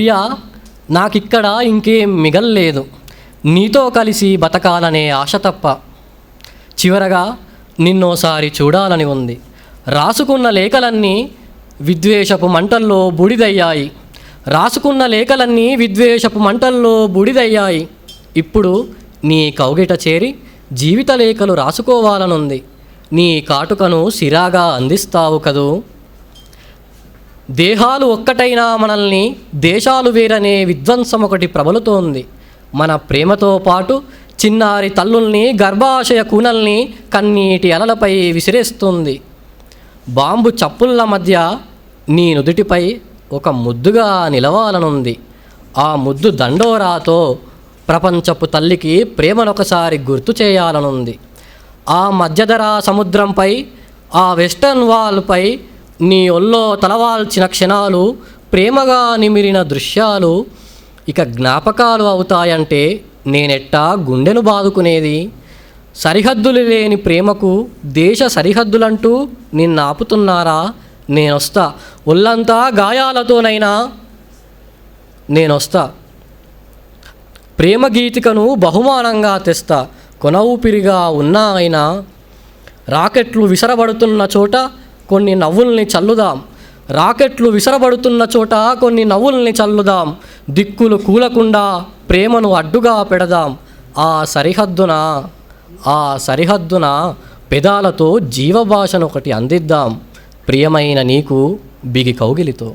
ప్రియా నాకిక్కడ ఇంకేం మిగల్లేదు. నీతో కలిసి బతకాలనే ఆశ తప్ప. చివరగా నిన్నోసారి చూడాలని ఉంది. రాసుకున్న లేఖలన్నీ విద్వేషపు మంటల్లో బూడిదయ్యాయి. రాసుకున్న లేఖలన్నీ విద్వేషపు మంటల్లో బూడిదయ్యాయి. ఇప్పుడు నీ కౌగిట చేరి జీవిత లేఖలు రాసుకోవాలనుంది. నీ కాటుకను సిరాగా అందిస్తావు కదూ? దేహాలు ఒక్కటైనా మనల్ని దేశాలు వేరనే విధ్వంసం ఒకటి ప్రబలుతోంది. మన ప్రేమతో పాటు చిన్నారి తల్లుల్ని గర్భాశయ కూనల్ని కన్నీటి అలలపై విసిరేస్తుంది. బాంబు చప్పుళ్ళ మధ్య నీ నుదుటిపై ఒక ముద్దుగా నిలవాలనుంది. ఆ ముద్దు దండోరాతో ప్రపంచపు తల్లికి ప్రేమనొకసారి గుర్తు చేయాలనుంది. ఆ మధ్యధరా సముద్రంపై ఆ వెస్టర్న్ వాల్పై నీ ఒళ్ళో తలవాల్చిన క్షణాలు ప్రేమగా నిమిరిన దృశ్యాలు ఇక జ్ఞాపకాలు అవుతాయంటే నేనెట్టా గుండెను బాదుకునేది. సరిహద్దులు లేని ప్రేమకు దేశ సరిహద్దులంటూ నిన్నాపుతున్నారా? నేనొస్తా. ఒళ్ళంతా గాయాలతోనైనా నేనొస్తా. ప్రేమ గీతికను బహుమానంగా తెస్తా. కొన ఊపిరిగా ఉన్నా అయినా రాకెట్లు విసరబడుతున్న చోట కొన్ని నవ్వుల్ని చల్లుదాం. రాకెట్లు విసరబడుతున్న చోట కొన్ని నవ్వుల్ని చల్లుదాం. దిక్కులు కూలకుండా ప్రేమను అడ్డుగా పెడదాం. ఆ సరిహద్దున ఆ సరిహద్దున పెదాలతో జీవభాషను ఒకటి అందిద్దాం. ప్రియమైన నీకు బిగి కౌగిలితో.